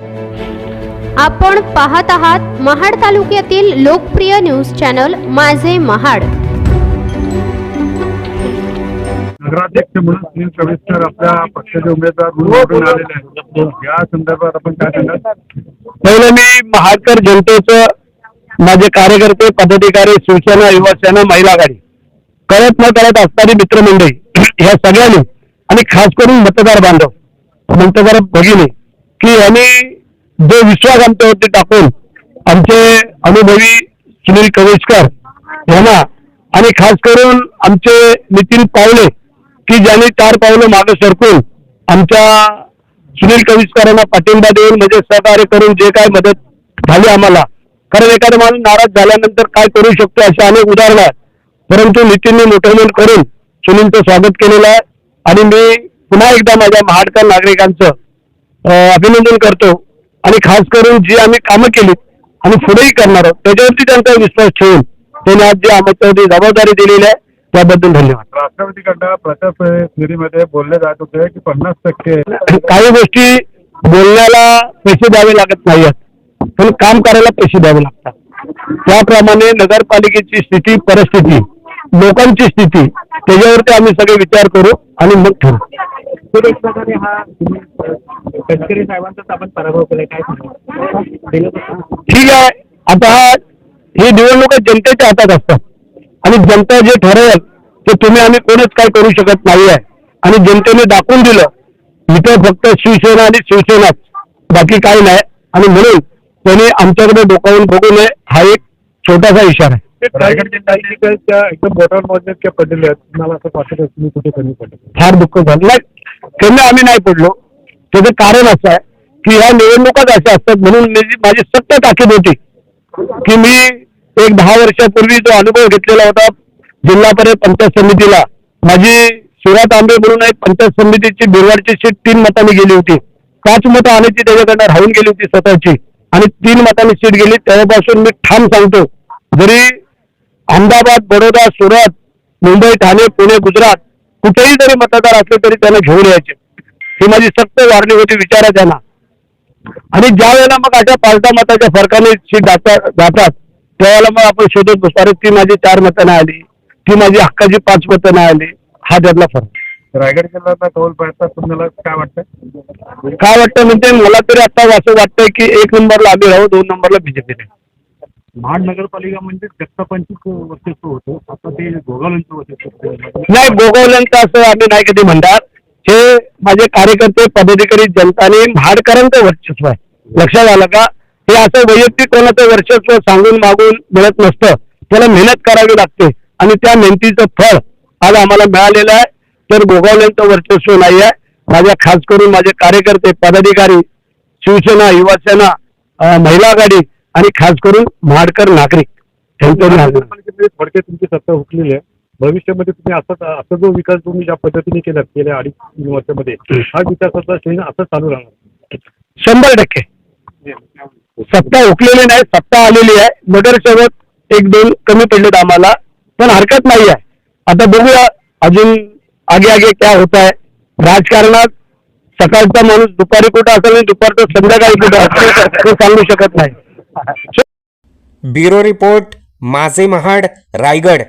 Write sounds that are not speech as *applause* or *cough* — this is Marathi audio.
आपण पाहत आहात महाड तालुक्यातील लोकप्रिय न्यूज चॅनल माझे महाड. नगराध्यक्ष म्हणून सुनील कविस्कर आपल्या पक्षाचे उमेदवार म्हणून निवडून आलेले आहेत. या संदर्भात आपण काय सांगाल? पहिलं मी महाडकर जनतेचं माझे कार्यकर्ते पदाधिकारी शिवसेना युवासेना महिला आघाडी करत न करत असणारी मित्रमंडळी ह्या सगळ्यांनी आणि खास करून मतदार बांधव मतदार भगिनी की यांनी जो विश्वास आमच्यावरती टाकून आमचे अनुभवी सुनील कवेशकर यांना आणि खास करून आमचे नितीन पावले की ज्यांनी चार पावलं मागे सरकून आमच्या सुनील कविस्करांना पाठिंबा देऊन म्हणजे सहकार्य करून जे काय मदत झाली आम्हाला. कारण एखादा माणूस नाराज झाल्यानंतर काय करू शकतो असे अनेक उदाहरणं आहेत. परंतु नितीनने मोठं करून सुनीलचं स्वागत केलेलं आहे. आणि मी पुन्हा एकदा माझ्या महाडकर नागरिकांचं अभिनंदन करतो. आणि खास करून जी आम्ही कामं केली आणि पुढेही करणार आहोत. त्याच्यावरती त्यांचा विश्वास ठेवून त्यांनी आज जी आमच्यावरती जबाबदारी दिलेली आहे त्याबद्दल धन्यवाद. राष्ट्रवादीकडनं प्रचार फेरीमध्ये बोलले जात होते की पन्नास टक्के *coughs* काही गोष्टी बोलण्याला पैसे द्यावे लागत नाही आहेत पण काम करायला पैसे द्यावे लागतात. त्याप्रमाणे नगरपालिकेची स्थिती परिस्थिती लोकांची स्थिती त्याच्यावरती आम्ही सगळे विचार करू आणि मग ठरवू. एक प्रकारे हा तुम्ही गडकरी साहेबांचाच आपण पराभव केलाय काय सांगा. ठीक आहे. आता ही निवडणुका जनतेच्या हातात असतात. आणि जनता जे ठरवेल ते तुम्ही आम्ही कोणच काय करू शकत नाही आहे आणि जनतेने दाखवून दिलं इथं फक्त शिवसेना आणि शिवसेनाच बाकी काही नाही. आणि म्हणून त्यांनी आमच्याकडे डोकावून बघू नये. हा एक छोटासा इशारा आहे. रायगड जिल्ह्याच्या एकदम बोटावर मोजण्यात काय पडलेले आहेत तुम्हाला असं वाटत तुम्ही कुठे कमी पडले. फार दुःख झालं. नाही त्यांना आम्ही नाही पडलो. त्याचं कारण असं आहे की ह्या निवडणुकाच अशा असतात म्हणून माझी माझी सत्य ताकीद होती की मी एक दहा वर्षापूर्वी जो अनुभव घेतलेला होता जिल्हा परिषद पंचायत समितीला. माझी शिवरात आंबे म्हणून एक पंचायत समितीची बिरवाडची सीट तीन मतांनी गेली होती. पाच मतं आणायची त्याच्याकडनं राहून गेली होती स्वतःची. आणि तीन मतांनी सीट गेली तेव्हापासून मी ठाम सांगतो जरी अहमदाबाद बडोदा सुरत मुंबई ठाणे पुणे गुजरात कुठेही जरी मतदार असले तरी त्यांना घेऊन यायचे. ही माझी सक्त वारणी होती विचारा त्यांना आणि ज्या वेळेला मग अशा दहा मताच्या फरकाने जातात त्यावेळेला मग आपण शोधत बसतो अरे ती माझी चार मतं नाही आली. ती माझी हक्काची पाच मतं नाही आली. हा त्यातला फरक. रायगड जिल्ह्याचा कौल पाहता तुम्हाला काय वाटतं? काय वाटतं म्हणजे मला तरी आता असं वाटतंय की एक नंबरला आम्ही राहू दोन नंबरला बीजेपी महाड नगरपालिका म्हणजे जगतापांचीच वर्चस्व होतं. आता ते गोगावलांचं वर्चस्व नाही गोगवल्यांचं असं आम्ही नाही कधी म्हणणार. हे माझे कार्यकर्ते पदाधिकारी जनता आणि महाडकरांचं वर्चस्व आहे. लक्षात आलं का? हे असं वैयक्तिक कोणाचं वर्चस्व सांगून मागून मिळत नसतं. त्याला मेहनत करावी लागते. आणि त्या मेहनतीचं फळ आज आम्हाला मिळालेलं आहे. तर गोगावल्यांचं वर्चस्व नाही आहे. माझ्या खास करून माझे कार्यकर्ते पदाधिकारी शिवसेना युवासेना अं, महिला आघाडी आणि खास करून महाडकर नागरिक यांचं नाव नगरपालिकेमध्ये थोडक्यात तुमची सत्ता हुकलेली आहे? भविष्यामध्ये तुम्ही असं असा जो विकास तुम्ही ज्या पद्धतीने केला गेल्या अडीच तीन वर्षामध्ये हा विकासाचा श्रेणी असं चालू राहणार? शंभर टक्के. सत्ता हुकलेली नाही सत्ता आलेली आहे. नगरसेवक एक दोन कमी पडलेत आम्हाला पण हरकत नाही आहे. आता बघूया अजून आगे आगे क्या होत आहे. राजकारणात सकाळचा माणूस दुपारी कुठं असेल आणि दुपारचं संध्याकाळी कुठं असेल ते सांगू शकत नाही. ब्युरो रिपोर्ट माझे महाड रायगड.